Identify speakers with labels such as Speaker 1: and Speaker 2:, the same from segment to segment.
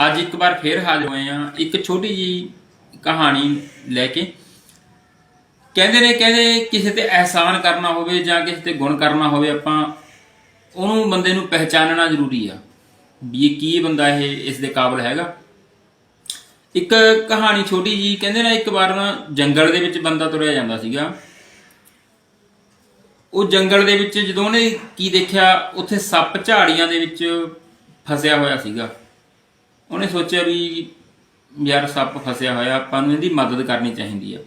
Speaker 1: ਅੱਜ ਇੱਕ ਵਾਰ ਫੇਰ ਹਾਜ਼ਰ ਹੋਏ ਆ ਇੱਕ ਛੋਟੀ ਜੀ ਕਹਾਣੀ ਲੈ ਕੇ। ਕਹਿੰਦੇ ਨੇ, ਕਹਿੰਦੇ ਕਿਸੇ ਤੇ ਅਹਿਸਾਨ ਕਰਨਾ ਹੋਵੇ ਜਾਂ ਕਿਸੇ ਤੇ ਗੁਣ ਕਰਨਾ ਹੋਵੇ, ਆਪਾਂ ਉਹਨੂੰ ਬੰਦੇ ਨੂੰ ਪਹਿਚਾਨਣਾ ਜ਼ਰੂਰੀ ਆ ਵੀ ਇਹ ਕੀ ਬੰਦਾ ਇਹ, ਇਸ ਦੇ ਕਾਬਿਲ ਹੈਗਾ। ਇੱਕ ਕਹਾਣੀ ਛੋਟੀ ਜੀ ਕਹਿੰਦੇ ਨਾ, ਇੱਕ ਵਾਰ ਨਾ ਜੰਗਲ ਦੇ ਵਿੱਚ ਬੰਦਾ ਤੁਰਿਆ ਜਾਂਦਾ ਸੀਗਾ। ਉਹ ਜੰਗਲ ਦੇ ਵਿੱਚ ਜਦੋਂ ਉਹਨੇ ਕੀ ਦੇਖਿਆ, ਉੱਥੇ ਸੱਪ ਝਾੜੀਆਂ ਦੇ ਵਿੱਚ ਫਸਿਆ ਹੋਇਆ ਸੀਗਾ। ਉਹਨੇ ਸੋਚਿਆ ਵੀ ਯਾਰ ਸੱਪ ਫਸਿਆ ਹੋਇਆ, ਆਪਾਂ ਨੂੰ ਇਹਦੀ ਮਦਦ ਕਰਨੀ ਚਾਹੀਦੀ ਆ।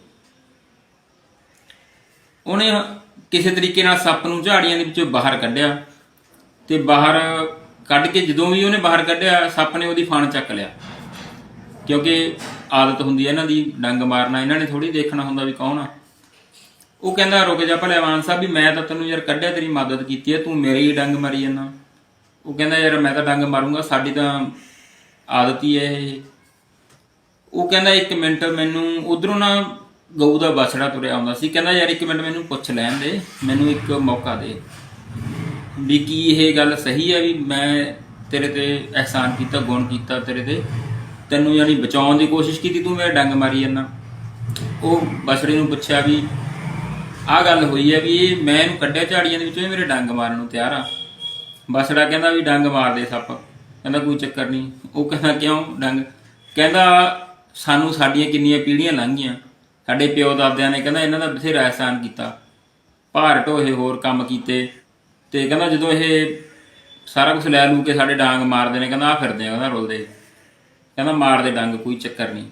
Speaker 1: ਉਹਨੇ ਕਿਸੇ ਤਰੀਕੇ ਨਾਲ ਸੱਪ ਨੂੰ ਝਾੜੀਆਂ ਦੇ ਵਿੱਚੋਂ ਬਾਹਰ ਕੱਢਿਆ ਤੇ ਬਾਹਰ ਕੱਢ ਕੇ ਜਦੋਂ ਵੀ ਉਹਨੇ ਬਾਹਰ ਕੱਢਿਆ, ਸੱਪ ਨੇ ਉਹਦੀ ਫਾਨ ਚੱਕ ਲਿਆ। ਕਿਉਂਕਿ ਆਦਤ ਹੁੰਦੀ ਹੈ ਇਹਨਾਂ ਦੀ, ਡੰਗ ਮਾਰਨਾ, ਇਹਨਾਂ ਨੇ ਥੋੜੀ ਦੇਖਣਾ ਹੁੰਦਾ ਵੀ ਕੌਣ ਆ। ਉਹ ਕਹਿੰਦਾ, ਰੁਕ ਜਾ ਭਲੇਵਾਨ ਸਾਹਿਬ, ਵੀ ਮੈਂ ਤਾਂ ਤੈਨੂੰ ਯਾਰ ਕੱਢਿਆ, ਤੇਰੀ ਮਦਦ ਕੀਤੀ ਹੈ ਤੂੰ ਮੇਰੇ ਹੀ ਡੰਗ ਮਾਰੀ ਜਾਂਦਾ। ਉਹ ਕਹਿੰਦਾ, ਯਾਰ ਮੈਂ ਤਾਂ ਡੰਗ ਮਾਰੂੰਗਾ, ਸਾਡੀ ਤਾਂ ਆਦਤ ਹੀ ਹੈ ਇਹ। ਉਹ ਕਹਿੰਦਾ ਇੱਕ ਮਿੰਟ ਮੈਨੂੰ ਉਧਰੋਂ ਨਾ ਗਊ ਦਾ ਬਛੜਾ ਤੁਰਿਆ ਆਉਂਦਾ ਸੀ। ਕਹਿੰਦਾ ਯਾਰ ਇੱਕ ਮਿੰਟ ਮੈਨੂੰ ਪੁੱਛ ਲੈਣ ਦੇ, ਮੈਨੂੰ ਇੱਕ ਮੌਕਾ ਦੇ। ਵੀ ਕੀ ਇਹ ਗੱਲ ਸਹੀ ਹੈ ਵੀ ਮੈਂ ਤੇਰੇ ਤੇ ਅਹਿਸਾਨ ਕੀਤਾ, ਗੁਣ ਕੀਤਾ ਤੇਰੇ ਤੇ? ਤੈਨੂੰ ਯਾਨੀ ਬਚਾਉਣ ਦੀ ਕੋਸ਼ਿਸ਼ ਕੀਤੀ ਤੂੰ ਮੇਰੇ ਡੰਗ ਮਾਰੀ ਜਾਂਦਾ। ਉਹ ਬਛੜੇ ਨੂੰ ਪੁੱਛਿਆ ਵੀ ਆਹ ਗੱਲ ਹੋਈ ਹੈ ਵੀ ਇਹ ਮੈਂ ਇਹਨੂੰ ਕੱਢਿਆ ਝਾੜੀਆਂ ਦੇ ਵਿੱਚੋਂ, ਇਹ ਮੇਰੇ ਡੰਗ ਮਾਰਨ ਨੂੰ ਤਿਆਰ ਆ। ਬਛੜਾ ਕਹਿੰਦਾ ਵੀ ਡੰਗ ਮਾਰ ਦੇ ਸੱਪ। ਕਹਿੰਦਾ ਕੋਈ ਚੱਕਰ ਨਹੀਂ। ਉਹ ਕਹਿੰਦਾ ਕਿਉਂ? ਡੰਗ। ਕਹਿੰਦਾ ਸਾਨੂੰ ਸਾਡੀਆਂ ਕਿੰਨੀਆਂ ਪੀੜ੍ਹੀਆਂ ਲੰਘੀਆਂ। ਸਾਡੇ ਪਿਓ ਦਾਦਿਆਂ ਨੇ ਕਹਿੰਦਾ ਇਹਨਾਂ ਦਾ ਬਥੇਰਾ ਅਹਿਸਾਨ ਕੀਤਾ। ਭਾਰ ਢੋਹੇ ਹੋਰ ਕੰਮ ਕੀਤੇ। ਤੇ ਕਹਿੰਦਾ ਜਦੋਂ ਇਹ ਸਾਰਾ ਕੁਝ ਲੈ ਲੂ ਕੇ ਸਾਡੇ ਡਾਂਗ ਮਾਰਦੇ ਨੇ, ਕਹਿੰਦਾ ਆ ਫਿਰਦੇ ਆ, ਕਹਿੰਦਾ ਰੁਲਦੇ। ਕਹਿੰਦਾ ਮਾਰਦੇ ਡੰਗ, ਕੋਈ ਚੱਕਰ ਨਹੀਂ।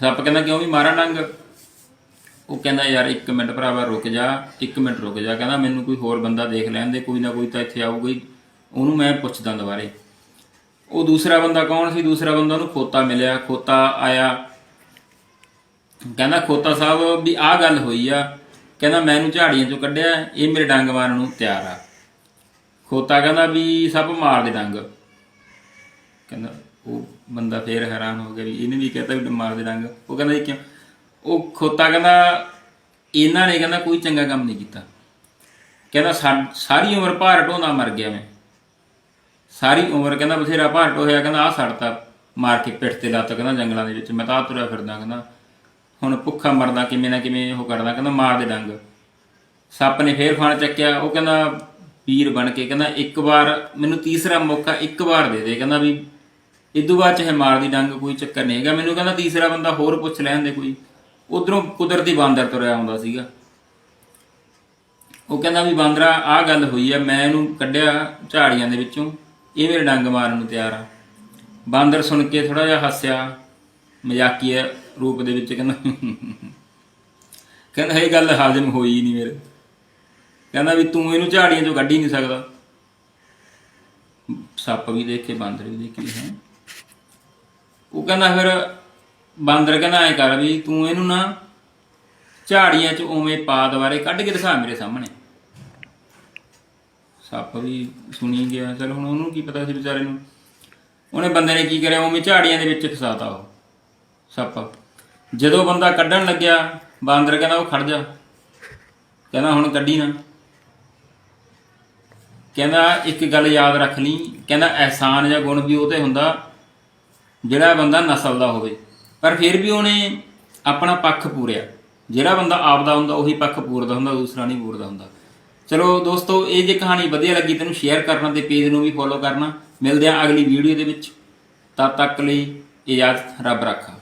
Speaker 1: ਸੱਪ ਕਹਿੰਦਾ ਕਿਉਂ ਵੀ ਮਾਰਾਂ ਡੰਗ? ਉਹ ਕਹਿੰਦਾ ਯਾਰ ਇੱਕ ਮਿੰਟ ਭਰਾਵਾ ਰੁਕ ਜਾ, ਇੱਕ ਮਿੰਟ ਰੁਕ ਜਾ। ਕਹਿੰਦਾ ਮੈਨੂੰ ਕੋਈ ਹੋਰ ਬੰਦਾ ਦੇਖ ਲੈਣ ਦੇ, ਕੋਈ ਨਾ ਕੋਈ ਤਾਂ ਇੱਥੇ ਆਊਗਾ ਹੀ। ਉਹਨੂੰ ਮੈਂ ਪੁੱਛਦਾ ਦੁਬਾਰੇ। ਉਹ ਦੂਸਰਾ ਬੰਦਾ ਕੌਣ ਸੀ? ਦੂਸਰਾ ਬੰਦਾ ਉਹਨੂੰ ਖੋਤਾ ਮਿਲਿਆ, ਖੋਤਾ ਆਇਆ। ਕਹਿੰਦਾ ਖੋਤਾ ਸਾਹਿਬ ਵੀ ਆਹ ਗੱਲ ਹੋਈ ਆ। ਕਹਿੰਦਾ ਮੈਨੂੰ ਝਾੜੀਆਂ ਚੋਂ ਕੱਢਿਆ, ਇਹ ਮੇਰੇ ਡੰਗ ਮਾਰਨ ਨੂੰ ਤਿਆਰ ਆ। ਖੋਤਾ ਕਹਿੰਦਾ ਵੀ ਸੱਪ ਮਾਰ ਦੇ ਡੰਗ। ਕਹਿੰਦਾ ਉਹ ਬੰਦਾ ਫੇਰ ਹੈਰਾਨ ਹੋ ਗਿਆ ਵੀ ਇਹਨੇ ਵੀ ਕਹਤਾ ਵੀ ਮਾਰ ਦੇ ਡੰਗ। ਉਹ ਕਹਿੰਦਾ ਇਹ ਕਿਉਂ? ਉਹ ਖੋਤਾ ਕਹਿੰਦਾ ਇਹਨਾਂ ਨੇ ਕਹਿੰਦਾ ਕੋਈ ਚੰਗਾ ਕੰਮ ਨਹੀਂ ਕੀਤਾ। ਕਹਿੰਦਾ ਸਾ- ਸਾਰੀ ਉਮਰ ਭਾਰ ਢੋਂਦਾ ਮਰ ਗਿਆ ਮੈਂ। ਸਾਰੀ ਉਮਰ ਕਹਿੰਦਾ ਬਥੇਰਾ ਭਾਰ ਢੋਇਆ ਕਹਿੰਦਾ ਆ ਸੜਤਾ ਮਾਰ ਕੇ ਪਿੱਠ ਤੇ ਲੱਤ, ਕਹਿੰਦਾ ਜੰਗਲਾਂ ਦੇ ਵਿੱਚ। ਮੈਂ ਤਾਂ ਆਹ ਤੁਰਿਆ ਫਿਰਦਾ, ਕਹਿੰਦਾ ਹੁਣ ਭੁੱਖਾ ਮਰਦਾ, ਕਿਵੇਂ ਨਾ ਕਿਵੇਂ ਉਹ ਕਰਦਾ, ਕਹਿੰਦਾ ਮਾਰ ਦੇ ਡੰਗ। ਸੱਪ ਨੇ ਫੇਰ ਫਾਨ ਚੱਕਿਆ, ਉਹ ਕਹਿੰਦਾ ਪੀਰ ਬਣ ਕੇ, ਕਹਿੰਦਾ ਇੱਕ ਵਾਰ, ਮੈਨੂੰ ਤੀਸਰਾ ਮੌਕਾ ਇੱਕ ਵਾਰ ਦੇ ਦੇ, ਕਹਿੰਦਾ ਵੀ ਇਦੋਂ ਬਾਅਦ ਚਾਹੇ ਮਾਰ ਦੀ ਡੰਗ, ਕੋਈ ਚੱਕਰ ਨਹੀਂ ਹੈਗਾ। ਮੈਨੂੰ ਕਹਿੰਦਾ ਤੀਸਰਾ ਬੰਦਾ ਹੋਰ ਪੁੱਛ ਲੈਣ ਦੇ ਕੋਈ। ਉਧਰੋਂ ਕੁਦਰਤੀ ਬਾਂਦਰ ਤੁਰਿਆ ਆਉਂਦਾ ਸੀਗਾ। ਉਹ ਕਹਿੰਦਾ ਵੀ ਬਾਂਦਰਾ, ਆਹ ਗੱਲ ਹੋਈ ਆ, ਮੈਂ ਇਹਨੂੰ ਕੱਢਿਆ ਝਾੜੀਆਂ ਦੇ ਵਿੱਚੋਂ। ਇਹ ਮੇਰੇ ਡੰਗ ਮਾਰਨ ਨੂੰ ਤਿਆਰ ਆ। ਬਾਂਦਰ ਸੁਣ ਕੇ ਥੋੜਾ ਜਿਹਾ ਹੱਸਿਆ। ਮਜ਼ਾਕੀਆ ਰੂਪ ਦੇ ਵਿੱਚ ਕਹਿੰਦਾ ਕਹਿੰਦਾ, ਇਹ ਗੱਲ ਹਾਜ਼ਮ ਹੋਈ ਨਹੀਂ ਮੇਰੇ। ਕਹਿੰਦਾ ਵੀ ਤੂੰ ਇਹਨੂੰ ਝਾੜੀਆਂ ਚੋਂ ਕੱਢ ਹੀ ਨਹੀਂ ਸਕਦਾ। ਸੱਪ ਵੀ ਦੇਖੇ, ਬਾਂਦਰ ਵੀ ਦੇਖੇ, ਹੈ। ਉਹ ਕਹਿੰਦਾ ਫਿਰ, ਬਾਂਦਰ ਕਹਿੰਦਾ ਐ ਕਰ ਵੀ ਤੂੰ ਇਹਨੂੰ ਨਾ ਝਾੜੀਆਂ 'ਚ ਉਵੇਂ ਪਾ ਦੁਬਾਰੇ ਕੱਢ ਕੇ ਦਿਖਾ ਮੇਰੇ ਸਾਹਮਣੇ। ਸੱਪ ਵੀ ਸੁਣੀ ਗਿਆ। ਚਲ ਹੁਣ ਉਹਨੂੰ ਕੀ ਪਤਾ ਸੀ ਵਿਚਾਰੇ ਨੂੰ। ਉਹਨੇ ਬੰਦੇ ਨੇ ਕੀ ਕਰਿਆ? ਉਵੇਂ ਝਾੜੀਆਂ ਦੇ ਵਿੱਚ ਫਸਾਤਾ ਉਹ ਸੱਪ। ਜਦੋਂ ਬੰਦਾ ਕੱਢਣ ਲੱਗਿਆ, ਬਾਂਦਰ ਕਹਿੰਦਾ, ਉਹ ਖੜ ਜਾ। ਕਹਿੰਦਾ, ਹੁਣ ਕੱਢੀ ਨਾ। ਕਹਿੰਦਾ, ਇੱਕ ਗੱਲ ਯਾਦ ਰੱਖ ਲਈ। ਕਹਿੰਦਾ, ਅਹਿਸਾਨ ਜਾਂ ਗੁਣ ਵੀ ਉਹ ਤੇ ਹੁੰਦਾ, ਜਿਹੜਾ ਬੰਦਾ ਨਸਲ ਦਾ ਹੋਵੇ। ਪਰ ਫਿਰ ਵੀ ਉਹਨੇ ਆਪਣਾ ਪੱਖ ਪੂਰਿਆ। ਜਿਹੜਾ ਬੰਦਾ ਆਪਦਾ ਹੁੰਦਾ, ਉਹੀ ਪੱਖ ਪੂਰਦਾ ਹੁੰਦਾ ਦੂਸਰਾ ਨਹੀਂ ਪੂਰਦਾ ਹੁੰਦਾ। ਚਲੋ ਦੋਸਤੋ, ਇਹ ਜੇ ਕਹਾਣੀ ਵਧੀਆ ਲੱਗੀ, ਤੈਨੂੰ ਸ਼ੇਅਰ ਕਰਨਾ ਤੇ ਪੇਜ ਨੂੰ ਵੀ ਫੋਲੋ ਕਰਨਾ। ਮਿਲਦੇ ਆ ਅਗਲੀ ਵੀਡੀਓ ਦੇ ਵਿੱਚ। ਤਦ ਤੱਕ ਲਈ ਇਜਾਜ਼ਤ, ਰੱਬ ਰੱਖਾ।